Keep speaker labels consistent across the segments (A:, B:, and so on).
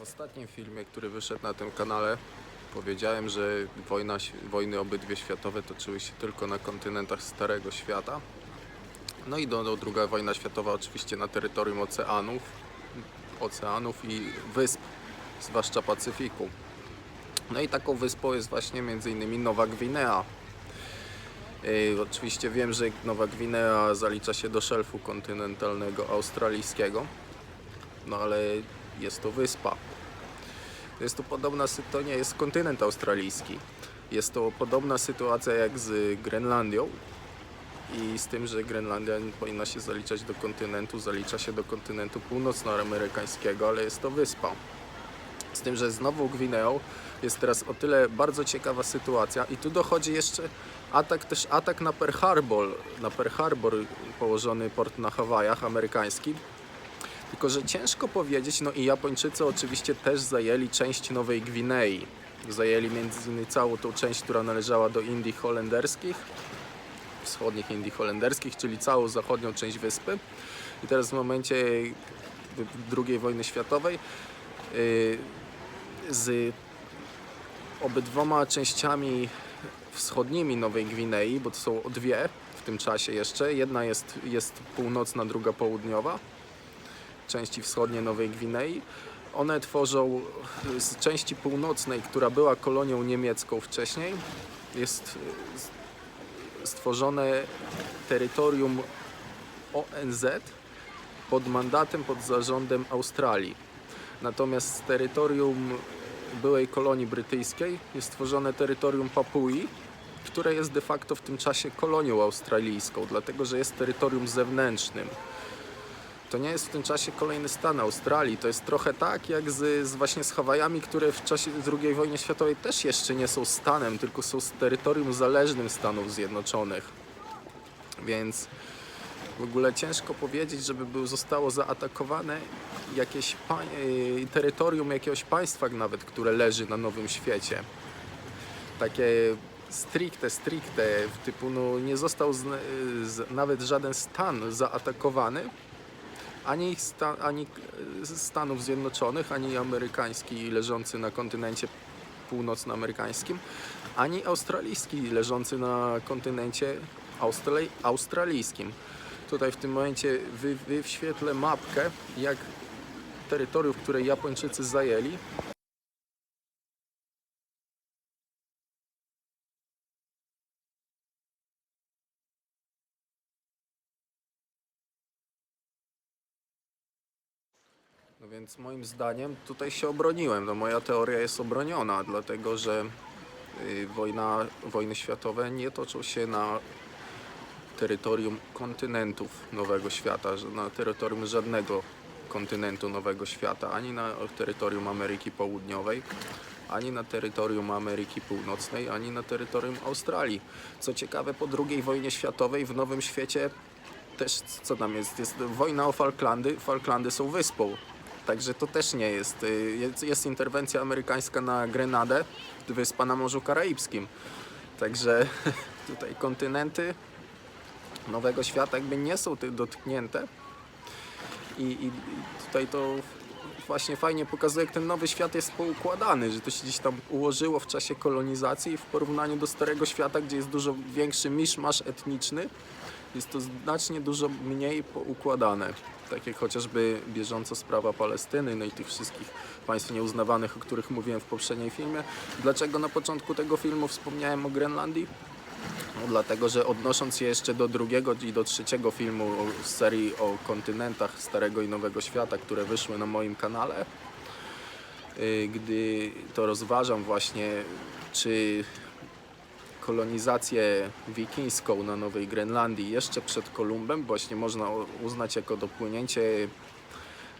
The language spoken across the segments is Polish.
A: W ostatnim filmie, który wyszedł na tym kanale, powiedziałem, że wojna, wojny obydwie światowe toczyły się tylko na kontynentach Starego Świata. No i do, druga wojna światowa oczywiście na terytorium oceanów, oceanów i wysp, zwłaszcza Pacyfiku. No i taką wyspą jest właśnie m.in. Nowa Gwinea. Yy, oczywiście wiem, że Nowa Gwinea zalicza się do szelfu kontynentalnego australijskiego, no ale jest to wyspa. Jest to podobna to nie jest kontynent australijski. Jest to podobna sytuacja jak z Grenlandią i z tym, że Grenlandia nie powinna się zaliczać do kontynentu, zalicza się do kontynentu północnoamerykańskiego, ale jest to wyspa. Z tym, że z Nową Gwineą jest teraz o tyle bardzo ciekawa sytuacja i tu dochodzi jeszcze atak też atak na Pearl Harbor, na Pearl Harbor położony port na Hawajach amerykański. Tylko, że ciężko powiedzieć, no i Japończycy oczywiście też zajęli część Nowej Gwinei. Zajęli między innymi całą tą część, która należała do Indii holenderskich, wschodnich Indii holenderskich, czyli całą zachodnią część wyspy. I teraz w momencie II wojny światowej yy, z obydwoma częściami wschodnimi Nowej Gwinei, bo to są dwie w tym czasie jeszcze. Jedna jest, jest północna, druga południowa. Części wschodnie Nowej Gwinei. One tworzą z części północnej, która była kolonią niemiecką wcześniej, jest y, stworzone terytorium ONZ pod mandatem, pod zarządem Australii. Natomiast z terytorium byłej kolonii brytyjskiej jest stworzone terytorium Papui, które jest de facto w tym czasie kolonią australijską, dlatego że jest terytorium zewnętrznym. To nie jest w tym czasie kolejny stan Australii. To jest trochę tak jak z, z właśnie z Hawajami, które w czasie II wojny światowej też jeszcze nie są stanem, tylko są z terytorium zależnym Stanów Zjednoczonych. Więc w ogóle ciężko powiedzieć, żeby był, zostało zaatakowane jakieś y, terytorium jakiegoś państwa nawet, które leży na Nowym Świecie. Takie stricte, stricte, typu no, nie został y, z, nawet żaden stan zaatakowany, ani, sta, ani Stanów Zjednoczonych, ani amerykański leżący na kontynencie północnoamerykańskim, ani australijski leżący na kontynencie australi- australijskim. Tutaj w tym momencie wy, wyświetlę mapkę, jak terytoriów, które Japończycy zajęli. No więc moim zdaniem tutaj się obroniłem. No moja teoria jest obroniona, dlatego że y, wojna, wojny światowe nie toczą się na terytorium kontynentów Nowego Świata, na terytorium żadnego kontynentu Nowego Świata, ani na terytorium Ameryki Południowej, ani na terytorium Ameryki Północnej, ani na terytorium Australii. Co ciekawe, po II wojnie światowej w Nowym Świecie też, co tam jest, jest wojna o Falklandy, Falklandy są wyspą. Także to też nie jest. y, Jest, jest interwencja amerykańska na Grenadę, wyspa na Morzu Karaibskim. Także tutaj kontynenty Nowego Świata jakby nie są dotknięte. I, I tutaj to właśnie fajnie pokazuje, jak ten Nowy Świat jest poukładany, że to się gdzieś tam ułożyło w czasie kolonizacji w porównaniu do Starego Świata, gdzie jest dużo większy miszmasz etniczny. Jest to znacznie dużo mniej poukładane. Tak jak chociażby bieżąco sprawa Palestyny, no i tych wszystkich państw nieuznawanych, o których mówiłem w poprzedniej filmie. Dlaczego na początku tego filmu wspomniałem o Grenlandii? No, dlatego, że odnosząc się jeszcze do drugiego i do trzeciego filmu z serii o kontynentach Starego i Nowego Świata, które wyszły na moim kanale, y, gdy to rozważam właśnie, czy kolonizację wikińską na Nowej Grenlandii jeszcze przed Kolumbem właśnie można uznać jako dopłynięcie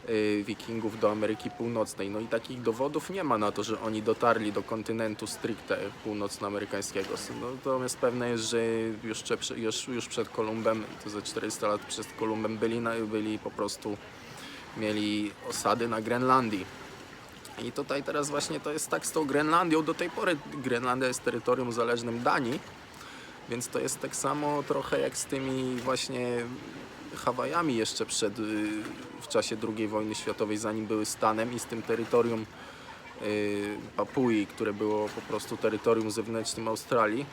A: y, wikingów do Ameryki Północnej. No i takich dowodów nie ma na to, że oni dotarli do kontynentu stricte północnoamerykańskiego. No, Natomiast pewne jest, że już, już, już przed Kolumbem, to ze 400 lat przed Kolumbem byli, byli po prostu, mieli osady na Grenlandii. I tutaj teraz właśnie to jest tak z tą Grenlandią. Do tej pory Grenlandia jest terytorium zależnym Danii, więc to jest tak samo trochę jak z tymi właśnie Hawajami jeszcze przed, y, w czasie II wojny światowej, zanim były Stanem i z tym terytorium y, Papui, które było po prostu terytorium zewnętrznym Australii.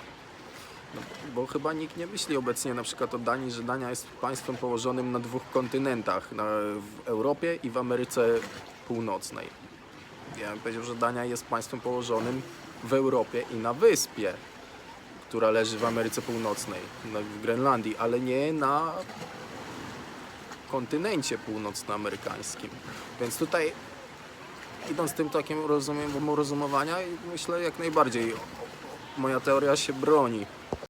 A: No, bo chyba nikt nie myśli obecnie na przykład o Danii, że Dania jest państwem położonym na dwóch kontynentach, na, w Europie i w Ameryce Północnej. Ja bym powiedział, że Dania jest państwem położonym w Europie i na wyspie, która leży w Ameryce Północnej, na- w Grenlandii, ale nie na kontynencie północnoamerykańskim. Więc tutaj idąc tym takim rozumiem, rozumowania, myślę jak najbardziej moja teoria się broni.